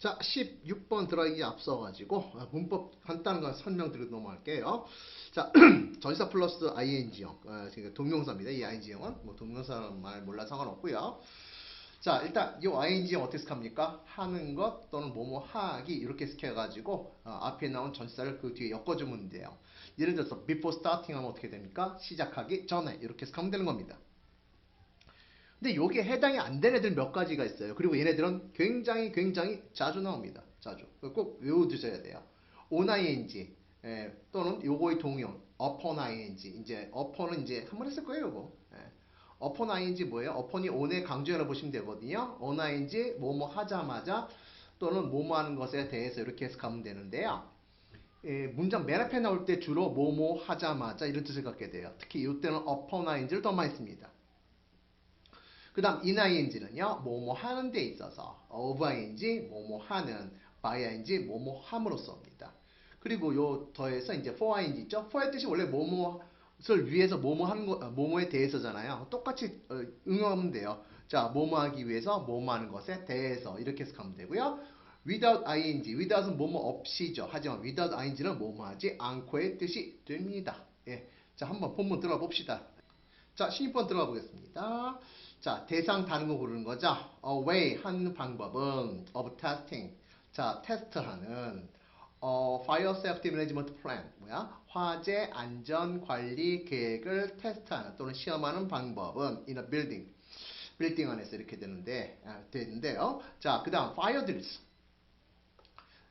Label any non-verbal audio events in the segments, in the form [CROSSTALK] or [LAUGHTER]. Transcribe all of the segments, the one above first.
자, 16번 들어가기 앞서가지고 아, 문법 간단한 거 설명드리고 넘어갈게요. 자, [CLEARS THROAT] 전사 플러스 ing형, 어, 지금 동명사입니다. 이 ing형은 뭐 동명사 말 몰라 상관없고요. 자, 일단 이 ing형 어떻게 해석합니까? 하는 것 또는 뭐뭐 하기 이렇게 해석해가지고 어, 앞에 나온 전사를 그 뒤에 엮어주면 돼요. 예를 들어서 before starting 하면 어떻게 됩니까? 시작하기 전에 이렇게 해석하면 되는 겁니다. 근데 요게 해당이 안 되는 애들 몇 가지가 있어요. 그리고 얘네들은 굉장히 굉장히 자주 나옵니다. 자주. 꼭 외워두셔야 돼요. on ing 예, 또는 요거의 동형 upon ing 이제 upon은 이제 한 번 했을 거예요, 요거. 예. upon ing 뭐예요? upon이 on에 강조해라 보시면 되거든요. on ing 뭐뭐 하자마자 또는 뭐뭐 하는 것에 대해서 이렇게 해석하면 되는데요. 예, 문장 맨 앞에 나올 때 주로 뭐뭐 하자마자 이런 뜻을 갖게 돼요. 특히 이때는 upon ing를 더 많이 씁니다. 그 다음 ining는요 뭐뭐 하는 데 있어서 of ing 뭐뭐 하는 by ing 뭐뭐 함으로써입니다. 그리고 요 더해서 이제 for ing 있죠? for의 뜻이 원래 뭐뭐를 위해서 뭐뭐 하는 거 어, 뭐뭐에 대해서잖아요. 똑같이 어, 응용하면 돼요. 자, 뭐뭐 하기 위해서 뭐뭐 하는 것에 대해서 이렇게 해석하면 되고요. without ing, without은 뭐뭐 없이죠. 하지만 without ing는 뭐뭐 하지 않고의 뜻이 됩니다. 예. 자, 한번 본문 들어가 봅시다. 자, 16번 들어가 보겠습니다. 자, 대상 다른 거 고르는 거죠. A way 하는 방법은 of testing. 자, 테스트하는 어, fire safety management plan 뭐야? 화재 안전 관리 계획을 테스트하는 또는 시험하는 방법은 in a building. 빌딩 안에서 이렇게 되는데 아, 되는데요. 자, 그다음 fire drills.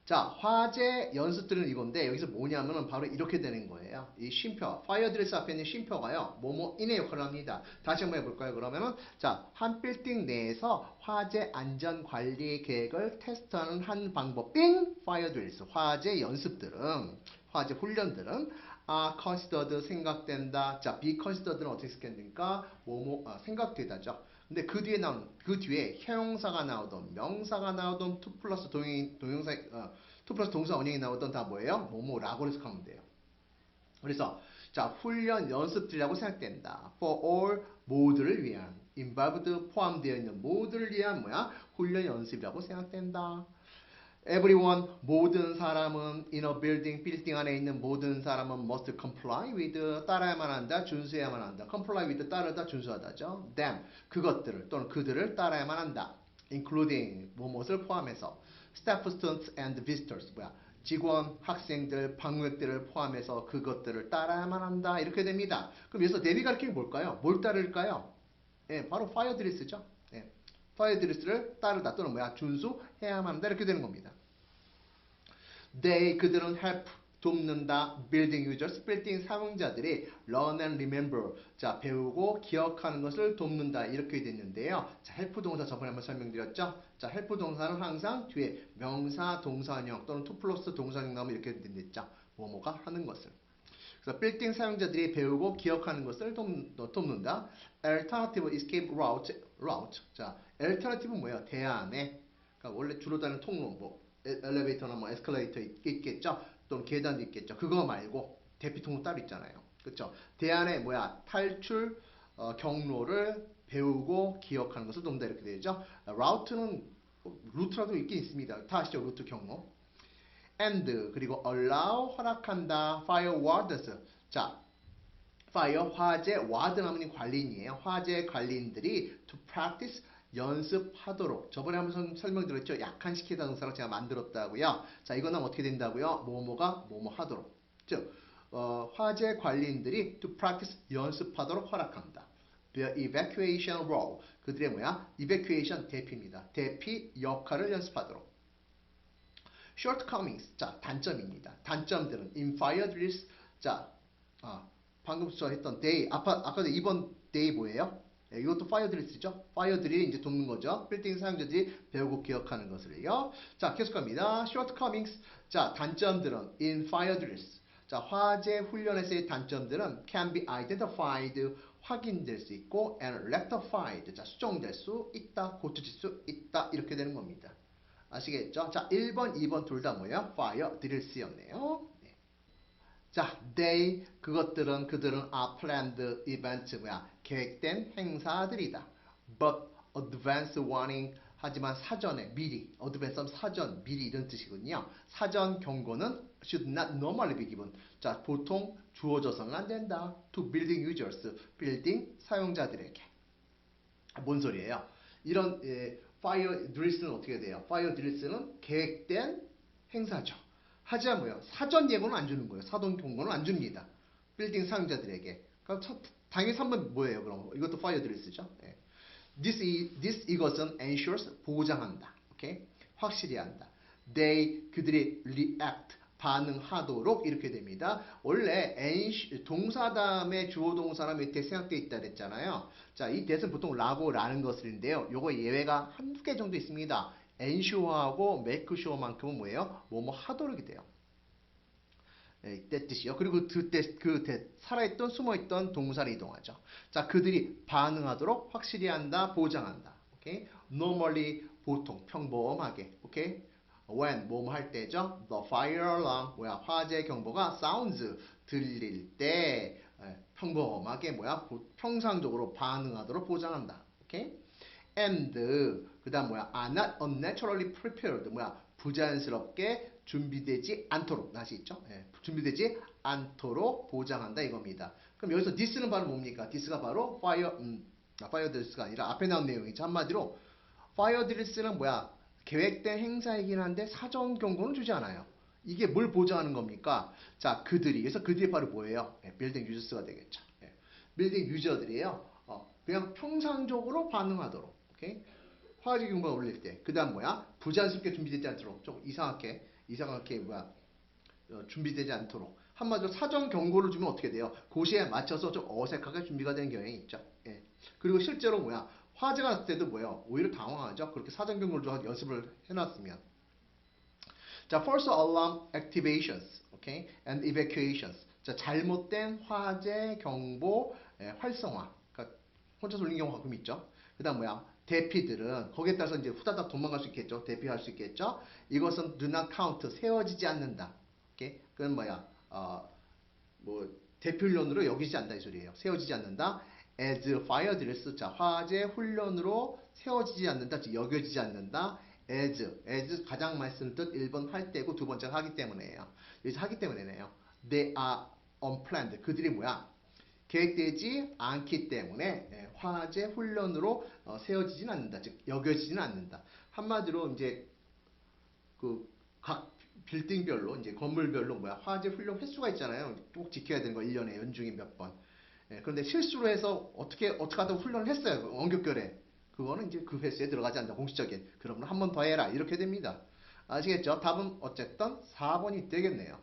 자, 화재 연습들은 이건데 여기서 뭐냐면은 바로 이렇게 되는 거예요. 이 쉼표, 파이어 드레스 앞에 있는 쉼표가요. 뭐뭐인의 역할을 합니다. 다시 한번 해볼까요? 그러면은 자, 한 빌딩 내에서 화재 안전 관리 계획을 테스트하는 한 방법 인 파이어 드레스, 화재 연습들은 화재 훈련들은 아, considered 생각된다. 자, be considered는 어떻게 생각됩니까? 뭐뭐 아, 생각되다죠. 근데 그 뒤에 나온 그 뒤에 형용사가 나오던 명사가 나오던 to 플러스 동행 동영사 어, to 플러스 동사 원형이 나오던 다 뭐예요? 뭐뭐라고 해석하면 돼요. 그래서 자 훈련 연습들이라고 생각된다. For all 모두를 위한 involved 포함되어 있는 모두를 위한 뭐야? 훈련 연습이라고 생각된다. Everyone 모든 사람은 in a building 빌딩 안에 있는 모든 사람은 must comply with 따라야만 한다 준수해야만 한다. comply with 따르다 준수하다죠. them 그것들을 또는 그들을 따라야만 한다. including 무엇을 포함해서? staff students and visitors 뭐야? 직원 학생들 방문객들을 포함해서 그것들을 따라야만 한다. 이렇게 됩니다. 그럼 여기서 대비 가르치는 뭘까요? 뭘 따를까요? 예 바로 예. 파이어 드레스를 따르다 또는 뭐야 준수해야만 한다 이렇게 되는 겁니다. They 그들은 help 돕는다 building users 빌딩 사용자들이 learn and remember 자 배우고 기억하는 것을 돕는다 이렇게 됐는데요. 자 help 동사 저번에 한번 설명드렸죠. 자 help 동사는 항상 뒤에 명사 동사형 또는 to 플러스 동사형 나오면 이렇게 됐죠. 뭐뭐가 하는 것을 그래서 빌딩 사용자들이 배우고 기억하는 것을 돕, 돕는다. Alternative escape route, route. 자, alternative는 뭐예요? 대안에. 그러니까 원래 주로 다니는 통로, 뭐 엘리베이터나 뭐 에스컬레이터 있겠죠. 또는 계단도 있겠죠. 그거 말고 대피 통로 따로 있잖아요. 그렇죠? 대안에 뭐야? 탈출 어, 경로를 배우고 기억하는 것을 돕는다 이렇게 되죠. route는 루트라도 있긴 있습니다. 다 아시죠? 루트 경로. and 그리고 allow 허락한다 fire wardens 자 fire 화재 warden 하면 관리인이에요 화재 관리인들이 to practice 연습하도록. 저번에 한번 설명드렸죠? 약한 시키다 동사로 제가 만들었다고요. 자 이거는 어떻게 된다고요? 뭐뭐가 뭐뭐 하도록. 즉 어, 화재 관리인들이 to practice 연습하도록 허락한다. The evacuation role. 그들의 뭐야? evacuation 대피입니다. 대피 역할을 연습하도록. shortcomings. 자 단점입니다. 단점들은 in fire drills 자 아, 방금 저 했던 day. 아까 아까 2번 day 뭐예요? 네, 이것도 fire drill 이제 돕는 거죠. 빌딩 사용자들이 배우고 기억하는 것을요. 자 계속합니다. shortcomings 자 단점들은 in fire drills 자 화재 훈련에서의 단점들은 can be identified 확인될 수 있고 and rectified 자 수정될 수 있다 고쳐질 수 있다 이렇게 되는 겁니다. 아시겠죠? 자, 1번, 2번 둘 다 뭐예요? fire drills였네요. 네. 자, they 그것들은 그들은 are planned events 뭐야? 계획된 행사들이다. But advance warning 하지만 사전에 미리 어드밴스 사전 미리 이런 뜻이거든요. 사전 경고는 should not normally be given. 자, 보통 주어져서는 안 된다. to building users, 빌딩 사용자들에게. 뭔 소리예요? 이런 예, 파이어 드릴스는 어떻게 돼요? 파이어 드릴스는 계획된 행사죠. 하지만 뭐요? 사전 예고는 안 주는 거예요. 사전 경고는 안 줍니다. 빌딩 사용자들에게. 그럼 첫, 당연히 3번 뭐예요? 그럼 이것도 파이어 드릴스죠. 예. This, i- this 이것은 ensures 보장한다. 오케이? 확실히 한다. They 그들이 react 반응하도록 이렇게 됩니다. 원래 ensure, 동사 다음에 주어 동사나 밑에 생각돼 있다 그랬잖아요. 자, 이 대은 보통 라고 라는 것인데요. 요거 예외가 한두 개 정도 있습니다. Ensure하고 make sure만큼은 뭐예요? 뭐뭐 하도록이 돼요. 예, 이때 뜻이요. 그리고 그때 그 대- 살아있던 숨어있던 동사를 이동하죠. 자, 그들이 반응하도록 확실히 한다, 보장한다. 오케이? Normally 보통 평범하게. 오케이? When 뭐뭐 할 때죠. The fire alarm 뭐야 화재 경보가 sounds 들릴 때 예, 평범하게 뭐야 보- 평상적으로 반응하도록 보장한다. 오케이? And 그 다음 뭐야 are not unnaturally prepared 뭐야 부자연스럽게 준비되지 않도록 다시 있죠? 예, 준비되지 않도록 보장한다 이겁니다. 그럼 여기서 this는 바로 뭡니까? this가 바로 fire 음, 아, fire drills가 아니라 앞에 나온 내용이죠. 한마디로 fire drills는 뭐야? 계획된 행사이긴 한데 사전 경고는 주지 않아요. 이게 뭘 보장하는 겁니까? 자 그들이. 그래서 그들이 바로 뭐예요? 예, 빌딩 유저스가 되겠죠. 예, 빌딩 유저들이에요. 어, 그냥 평상적으로 반응하도록 오케이? 화재 경보가 울릴 때. 그 다음 뭐야? 부자연스럽게 준비되지 않도록. 좀 이상하게, 이상하게 뭐야? 어, 준비되지 않도록. 한마디로 사전 경고를 주면 어떻게 돼요? 고시에 맞춰서 좀 어색하게 준비가 되는 경향이 있죠. 예. 그리고 실제로 뭐야? 화재가 났을 때도 뭐예요? 오히려 당황하죠. 그렇게 사전 경고를 좀 연습을 해놨으면. 자, false alarm activations, okay, and evacuations. 자, 잘못된 화재 경보 예, 활성화. 그러니까 혼자 돌린 경우가 가끔 있죠. 그다음 뭐야? 대피들은 거기에 따라서 이제 후다닥 도망갈 수 있겠죠. 대피할 수 있겠죠. 이것은 not count 세워지지 않는다. 그건 뭐야? 어, 뭐 대피 훈련으로 여기지 않는다 이 소리예요. 세워지지 않는다. as fire drills 자 화재 훈련으로 세워지지 않는다. 즉 여겨지지 않는다. as as 가장 쓰는 뜻 1번 할 때고 두 번째는 하기 때문에요. 여기서 하기 때문에네요. they are unplanned 그들이 뭐야? 계획되지 않기 때문에 예, 화재 훈련으로 어, 세워지진 않는다. 즉 여겨지지는 않는다. 한마디로 이제 그 각 빌딩별로 이제 건물별로 뭐야 화재 훈련 횟수가 있잖아요. 꼭 지켜야 되는 거 1년에 연중에 몇 번. 예, 그런데 실수로 해서 어떻게 어떻게 하다 훈련을 했어요. 그 원격결에. 그거는 이제 그 횟수에 들어가지 않는다. 공식적인. 그러면 한번 더 해라. 이렇게 됩니다. 아시겠죠? 답은 어쨌든 4번이 되겠네요.